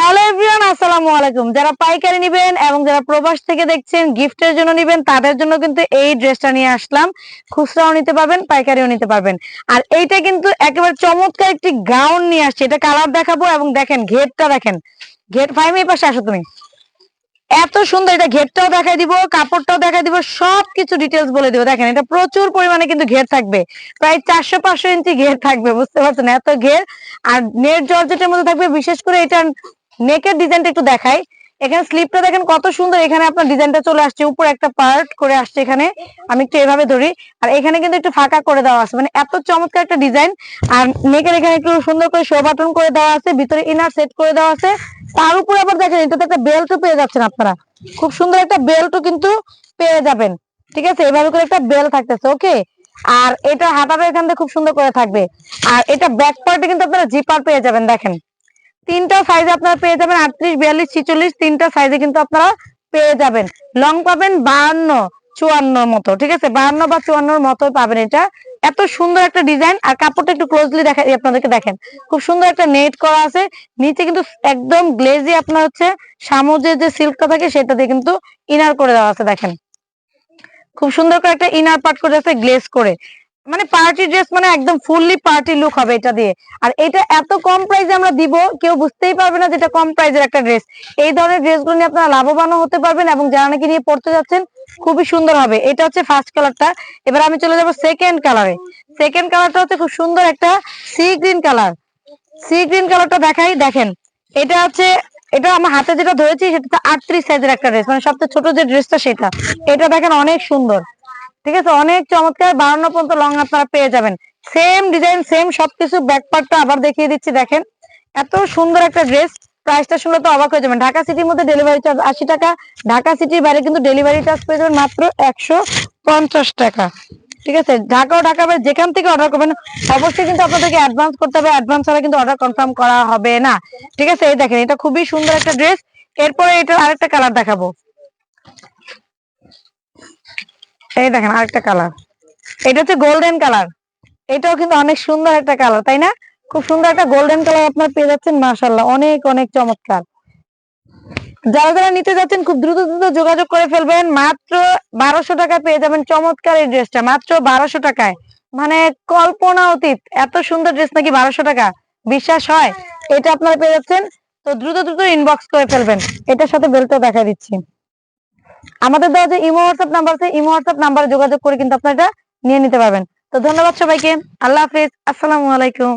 Hello everyone, আসসালামু আলাইকুম। যারা পাইকারি নেবেন এবং যারা প্রবাস থেকে দেখছেন, গিফটের জন্য নেবেন, তাদের জন্য কিন্তু এই ড্রেসটা নিয়ে আসলাম। খুচরাও নিতে পারবেন, পাইকারিও নিতে পারবেন। আর এইটা কিন্তু একেবারে চমৎকার একটি গাউন নিয়ে আসছে। এটা কালার দেখাবো এবং দেখেন, ঘেরটা দেখেন। ঘের ফাইম পাশে আসো তুমি। এত সুন্দর, এটা ঘেরটাও দেখাই দিব, কাপড়টাও দেখাই দিব, সবকিছু ডিটেলস বলে দিব। দেখেন, এটা প্রচুর পরিমাণে কিন্তু ঘের থাকবে। প্রায় চারশো পাঁচশো ইঞ্চি ঘের থাকবে, বুঝতে পারছেন? এত ঘের। আর নেট জর্জেটের মধ্যে থাকবে, বিশেষ করে এটা নেকের ডিজাইনটা একটু দেখাই। এখানে স্লিপটা দেখেন কত সুন্দর। এখানে আপনার ডিজাইনটা চলে আসছে। উপর একটা পার্ট করে আসছে এখানে। আমি একটু এভাবে ধরি। আর এখানে কিন্তু একটু ফাঁকা করে দেওয়া আছে। মানে এত চমৎকার একটা ডিজাইন আর নেকের এখানে একটু সুন্দর করে শো বাটন করে দেওয়া আছে। ভিতরে ইনার সেট করে দেওয়া আছে। তার উপরে আবার দেখেন, এটাতে একটা বেল্টও পেয়ে যাচ্ছেন আপনারা। খুব সুন্দর একটা বেল্টও কিন্তু পেয়ে যাবেন। ঠিক আছে? এভাবে করে একটা বেল থাকতেছে ওকে আর এটা হাতাটা এখান থেকে খুব সুন্দর করে থাকবে। আর এটা ব্যাক পার্টে কিন্তু আপনারা জিপার পেয়ে যাবেন, দেখেন। তিনটা সাইজ আপনারা পেয়ে যাবেন আটত্রিশ, বিয়াল্লিশ, ছিচল্লিশ, তিনটা সাইজে কিন্তু আপনারা পেয়ে যাবেন। লং পাবেন বাহান্ন, চুয়ান্নর মতো, ঠিক আছে? বাহান্ন বা চুয়ান্নর মতো পাবেন এটা। এত সুন্দর একটা ডিজাইন আর কাপড়টা একটু ক্লোজলি দেখা আপনাদেরকে দেখেন। খুব সুন্দর একটা নেট করা আছে। নিচে কিন্তু একদম গ্লেজি আপনার হচ্ছে সামুদ্রের যে সিল্কটা থাকে, সেটা দিয়ে কিন্তু ইনার করে দেওয়া আছে, দেখেন। খুব সুন্দর করে একটা ইনার পার্ট করে আছে গ্লেজ করে। মানে পার্টি ড্রেস মানে একদম ফুললি পার্টি লুক হবে এটা দিয়ে। আর এটা এত কম প্রাইসে আমরা দিব, কেউ বুঝতেই পারবে না যেটা কম প্রাইসের একটা ড্রেস এই ধরনের ড্রেসগুলো নিয়ে আপনারা লাভবানও হতে পারবেন এবং যারা নাকি নিয়ে পড়তে যাচ্ছেন, খুবই সুন্দর হবে। এটা হচ্ছে ফার্স্ট কালারটা এবার আমি চলে যাব সেকেন্ড কালারে সেকেন্ড কালারটা হচ্ছে খুব সুন্দর একটা sea green colour sea green কালারটা দেখাই, দেখেন। এটা হচ্ছে, এটা আমার হাতে যেটা ধরেছি, সেটা আটত্রিশ সাইজের একটা ড্রেস মানে সবচেয়ে ছোট যে ড্রেসটা সেটা। এটা দেখেন অনেক সুন্দর। ঠিক আছে? অনেক চমৎকার বারান্ন পর্যন্ত লং আপনারা পেয়ে যাবেন। সেম ডিজাইন সেম সবকিছু ব্যাক পার্টটা আবার দেখিয়ে দিচ্ছি, দেখেন। এত সুন্দর একটা ড্রেস প্রাইসটা শুনলে তো অবাক হয়ে যাবেন। ঢাকা সিটির মধ্যে ডেলিভারি চার্জ আশি টাকা, ঢাকা সিটির বাইরে কিন্তু ডেলিভারি চার্জ পেয়ে যাবেন মাত্র একশো পঞ্চাশ টাকা। ঠিক আছে? ঢাকা ও ঢাকা যেখান থেকে অর্ডার করবেন, অবশ্যই কিন্তু আপনাদেরকে অ্যাডভান্স করতে হবে। অ্যাডভান্স ছাড়া কিন্তু অর্ডার কনফার্ম করা হবে না। ঠিক আছে? এই দেখেন, এটা খুবই সুন্দর একটা ড্রেস এরপরে এটা আরেকটা কালার দেখাবো। এই দেখেন আরেকটা কালার এটা হচ্ছে গোল্ডেন কালার এটাও কিন্তু অনেক সুন্দর একটা কালার তাই না? খুব সুন্দর একটা গোল্ডেন কালার আপনার পেয়ে যাচ্ছেন মাশাল্লাহ অনেক অনেক চমৎকার। যারা যারা নিতে যাচ্ছেন, খুব দ্রুত দ্রুত যোগাযোগ করে ফেলবেন। মাত্র বারোশো টাকা পেয়ে যাবেন চমৎকার এই ড্রেসটা মাত্র বারোশো টাকায়। মানে কল্পনা অতীত, এত সুন্দর ড্রেস নাকি বারোশো টাকা? বিশ্বাস হয়? এটা আপনারা পেয়ে যাচ্ছেন। তো দ্রুত দ্রুত ইনবক্স করে ফেলবেন। এটার সাথে বেলটাও দেখা দিচ্ছি। আমাদের দেওয়া যে ইমো হোয়াটসঅ্যাপ নাম্বার আছে, ইমো হোয়াটসঅ্যাপ নাম্বারে যোগাযোগ করে কিন্তু আপনারা এটা নিয়ে নিতে পারবেন। তো ধন্যবাদ সবাইকে। আল্লাহ হাফিজ। আসসালামু আলাইকুম।